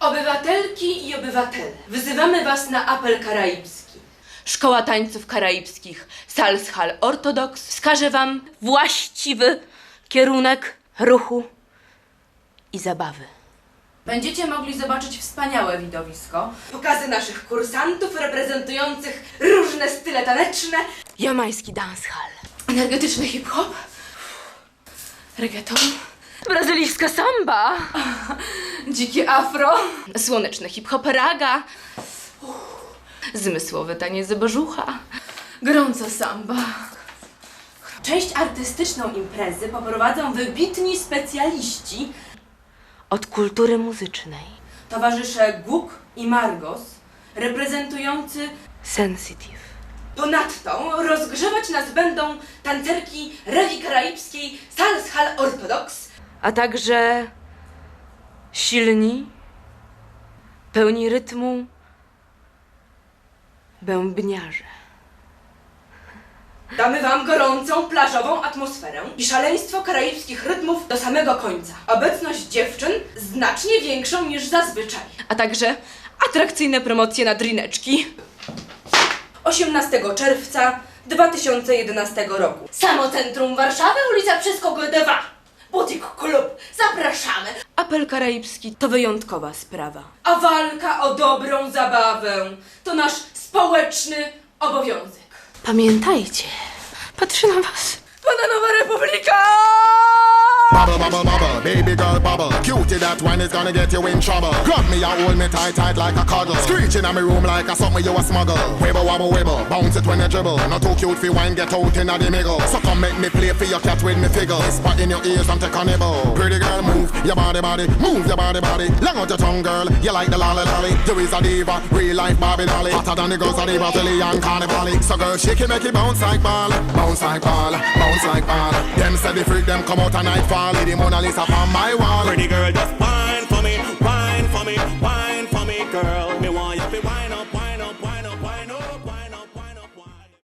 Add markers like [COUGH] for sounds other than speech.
Obywatelki i obywatele, wyzywamy Was na apel karaibski. Szkoła Tańców Karaibskich Salzhal Ortodoks wskaże Wam właściwy kierunek ruchu i zabawy. Będziecie mogli zobaczyć wspaniałe widowisko, pokazy naszych kursantów reprezentujących różne style taneczne, jamański dancehall, energetyczny hip-hop, reggaeton, brazylijska samba, [LAUGHS] dzikie afro, słoneczny hip-hop raga, zmysłowy taniec bożucha, gorąca samba. Część artystyczną imprezy poprowadzą wybitni specjaliści od kultury muzycznej. Towarzysze Guk i Margos, reprezentujący Sensitive. Ponadto rozgrzewać nas będą tancerki rewi karaibskiej Salzhal Orthodox, a także silni, pełni rytmu bębniarze. Damy wam gorącą, plażową atmosferę i szaleństwo karaibskich rytmów do samego końca. Obecność dziewczyn znacznie większą niż zazwyczaj. A także atrakcyjne promocje na drineczki. 18 czerwca 2011 roku. Samo centrum Warszawy, ulica Przeskoku 2. Butik Klub. Zapraszamy. Apel karaibski to wyjątkowa sprawa. A walka o dobrą zabawę to nasz społeczny obowiązek. Pamiętajcie, patrzę na was. Bananowa Republika! Bubble, bubble, bubble, baby girl bubble. Cutie, that one is gonna get you in trouble. Grab me and hold me tight, tight like a cuddle. Screeching in my room like a something you a smuggle. Wibble, wobble, wibble, bounce it when you dribble. Not too cute for wine, get out in the middle. So come make me play for your cat with me figure. Spot in your ears and take a nibble. Pretty girl, move your body, body, move your body, body. Long out your tongue, girl. You like the lolly, lolly. You is a diva, real life Barbie dolly. Hotter than the girls at the Brazilian carnival. So girl, shake it, make it bounce like ball, bounce like come out and The Mona Lisa on my wall. Pretty girl, just wine for me, wine for me, wine for me, girl. Me want you to wine up.